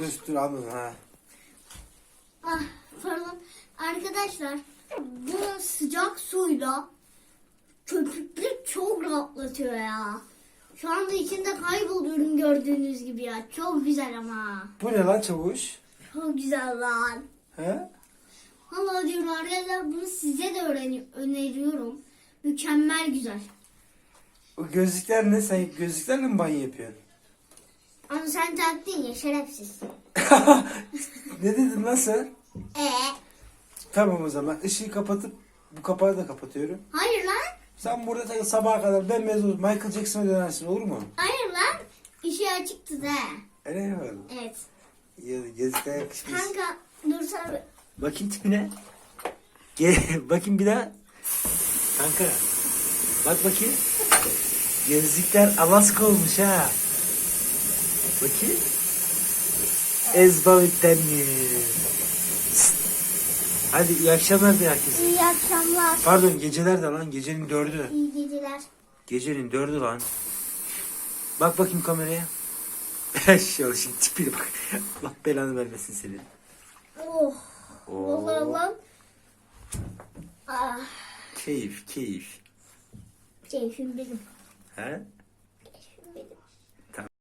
Dur almadım ha. Ah, pardon. Arkadaşlar bu sıcak suyla köpüklük çok rahatlatıyor ya. Şu anda içinde kayboluyorum gördüğünüz gibi ya. Çok güzel ama. Bu ne lan çavuş? Çok güzel lan. He? Vallahi diyorum arkadaşlar bunu size de öğreni- öneriyorum. Mükemmel güzel. O gözlükler ne? Sen gözlüklerle mi banyo yapıyorsun? Ama sen taktın ya şerefsiz. ne dedin lan sen? Ee, Tamam o zaman ışığı kapatıp bu kapağı da kapatıyorum. hayır lan. Sen burada takıl sabaha kadar ben mezun Michael Jackson'a dönersin olur mu? Hayır lan. İşi açıktı da. Öyle mi? Evet. Ya, Gözlükler yakışmış. Kanka dursana. bir. Bakayım tipine. Gel, bakayım bir daha. Kanka. Bak bakayım. Gözlükler Alaska olmuş ha. Bakayım. Ezbavitten Hadi iyi akşamlar de herkese. İyi akşamlar. Pardon geceler de lan gecenin dördü. İyi geceler. Gecenin dördü lan. Bak bakayım kameraya. Şimdi tipine bak. Allah belanı vermesin senin. Oh. Oo. Vallahi lan. Ah, Keyif keyif. keyfim benim. He?